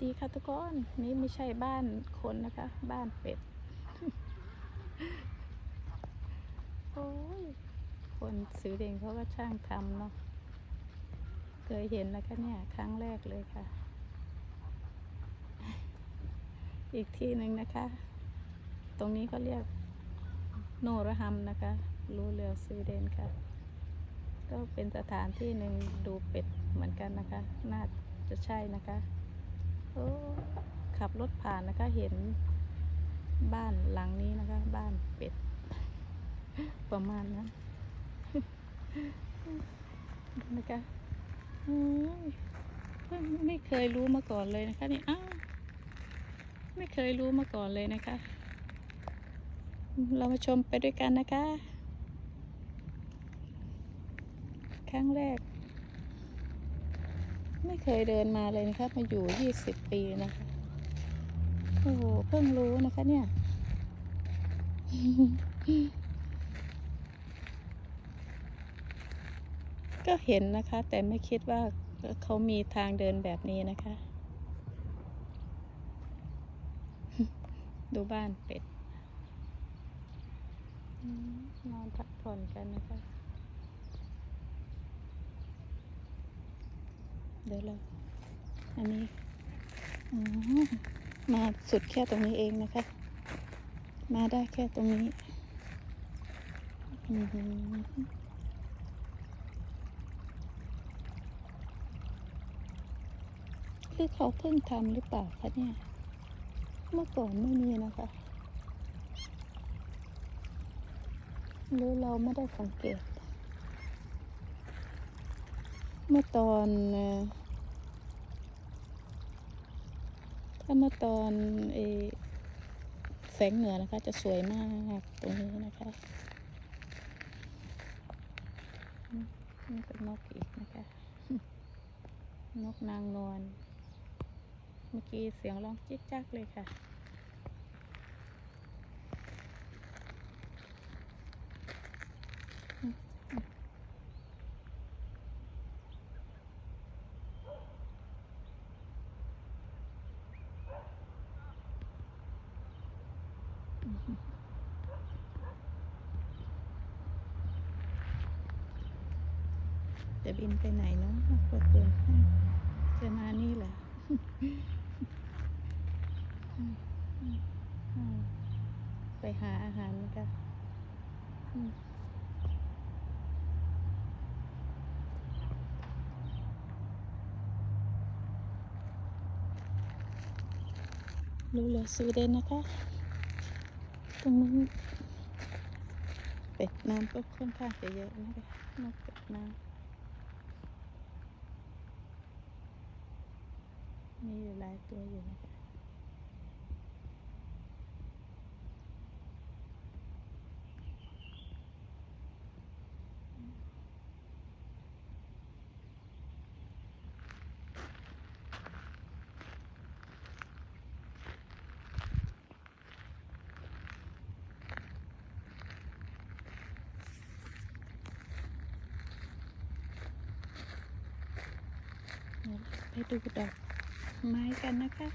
ดีค่ะทุกคนนี่ไม่ใช่บ้านคนนะคะ บ้านเป็ด โอ้ย คนซื้อเองเขาก็ช่างทำเนาะ เคยเห็นนะคะเนี่ย ครั้งแรกเลยค่ะ อีกที่หนึ่งนะคะ ตรงนี้เขาเรียกโนระฮัมนะคะ รู้เรือสวีเดนค่ะ ก็เป็นสถานที่หนึ่งดูเป็ดเหมือนกันนะคะ น่าจะใช่นะคะ ขับรถผ่านนะคะ เห็นบ้านหลังนี้นะคะ บ้านเป็ด ประมาณนั้นนะคะไม่เคยรู้มาก่อนเลยนะคะนี่อ้าวไม่เคยรู้มาก่อนเลยนะคะ เรามาชมไปด้วยกันนะคะ ครั้งแรก ไม่เคยเดินมาเลยนะคะมาอยู่ยี่สิบปีนะคะ โอ้โห เพิ่งรู้นะคะเนี่ย ก็เห็นนะคะ แต่ไม่คิดว่าเขามีทางเดินแบบนี้นะคะ ดูบ้านเป็ด นอนพักผ่อนกันนะคะ เดี๋ยวเราอันนี้มาสุดแค่ตรงนี้เองนะคะ มาได้แค่ตรงนี้คือเขาเพิ่งทำหรือเปล่าคะเนี่ย เมื่อก่อนไม่มีนะคะหรือเราไม่ได้สังเกต เมื่อตอนถ้าเมื่อตอนเอแสงเหนือนะคะ จะสวยมากตรงนี้นะคะนี่เป็นนกอีกนะคะ นกนางนวลเมื่อกี้เสียงร้องจิ๊กจักเลยค่ะ จะบินไปไหนเนาะกดเปิดให้จะมานี่แหละไปหาอาหารนะคะรู้เลยสวีเดนนะคะ ตรงนู้นเป็ดน้ำก็ค่อนข้างจะเยอะนะคะนกเป็ดน้ำมีอยู่หลายตัวอยู่นะคะ ไปดูดอกไม้กันนะคะ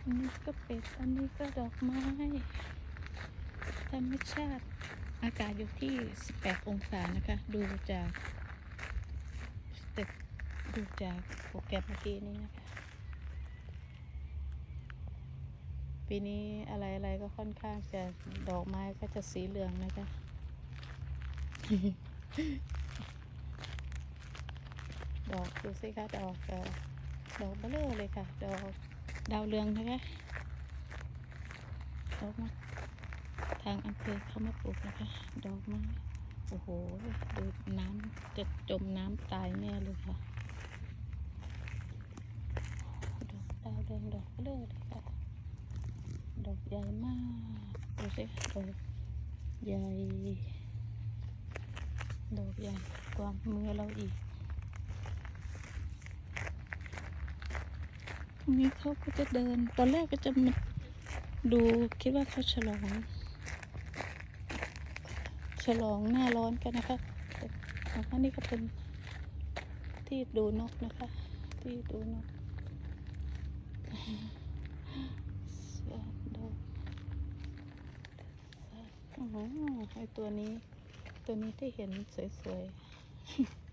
อันนี้ก็เป็ดอันนี้ก็ดอกไม้ ธรรมชาติ อากาศอยู่ที่ 18 องศานะคะ ดูจากตึกดูจากโปรแกรมเมื่อกี้นี้นะคะ ปีนี้อะไรอะไรก็ค่อนข้างจะดอกไม้ก็จะสีเหลืองนะคะ ดอกดูสิคะดอกดอกเบลอเลยค่ะ ดอกดาวเรืองนะคะดอกมาทางอำเภอเขามาปลูกนะคะ ดอกไม้โอ้โหดูน้ำจะจมน้ำตายแน่เลยค่ะดอกดาวเรืองดอกเบลอเลยค่ะดอกใหญ่มากดูสิดอกใหญ่ดอกใหญ่กว่ามือเราอีก ตรงนี้เขาก็จะเดิน ตอนแรกก็จะมาดูคิดว่าเขาฉลอง ฉลองหน้าร้อนกันนะคะแต่อันนี้ก็เป็นที่ดูนกนะคะ ที่ดูนก shadow โอ้โหไอตัวนี้ ตัวนี้ที่เห็นสวยๆ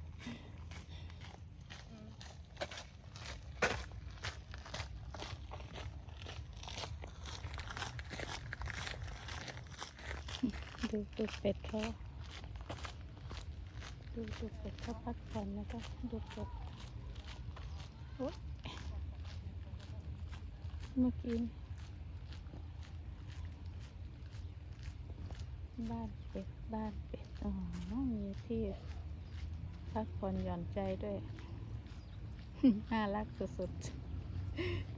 ดูดูเป็ดเขาดูดูเป็ดเขาพักผ่อนนะคะดูเป็ดโอ๊ยเมื่อกี้บ้านเป็ดบ้านเป็ดอ๋อมีที่พักผ่อนหย่อนใจด้วย น่ารักสุดๆ